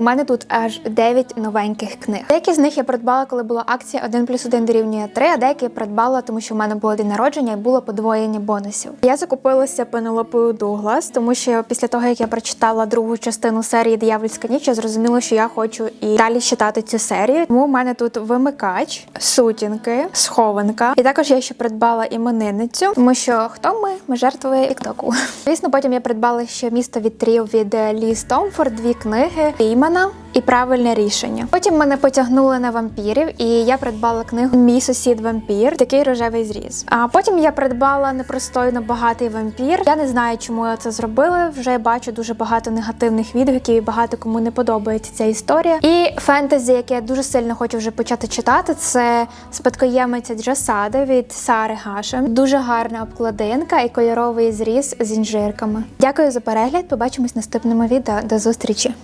У мене тут аж 9 новеньких книг. Деякі з них я придбала, коли була акція 1 плюс 1 дорівнює 3, а деякі я придбала, тому що в мене було день народження і було подвоєння бонусів. Я закупилася Пенелопою Дуглас, тому що після того, як я прочитала другу частину серії Диявольська ніч, я зрозуміла, що я хочу і далі читати цю серію. Тому в мене тут вимикач, сутінки, схованка. І також я ще придбала іменинницю, тому що хто ми? Ми жертви Тіктоку. Звісно, потім я придбала ще місто вітрів від Лі Стомфорд, дві книги Імана і правильне рішення. Потім мене потягнули на вампірів, і я придбала книгу Мій сусід вампір, такий рожевий зріз. А потім я придбала непристойно багатий вампір. Я не знаю, чому я це зробила. Вже бачу дуже багато негативних відгуків і багато кому не подобається ця історія. І фентезі, яке я дуже сильно хочу вже почати читати, це спадкоємиця Джасади від Сари Гашем. Дуже гарна обкладинка і кольоровий зріз з інжирками. Дякую за перегляд. Побачимось в наступному відео. До зустрічі!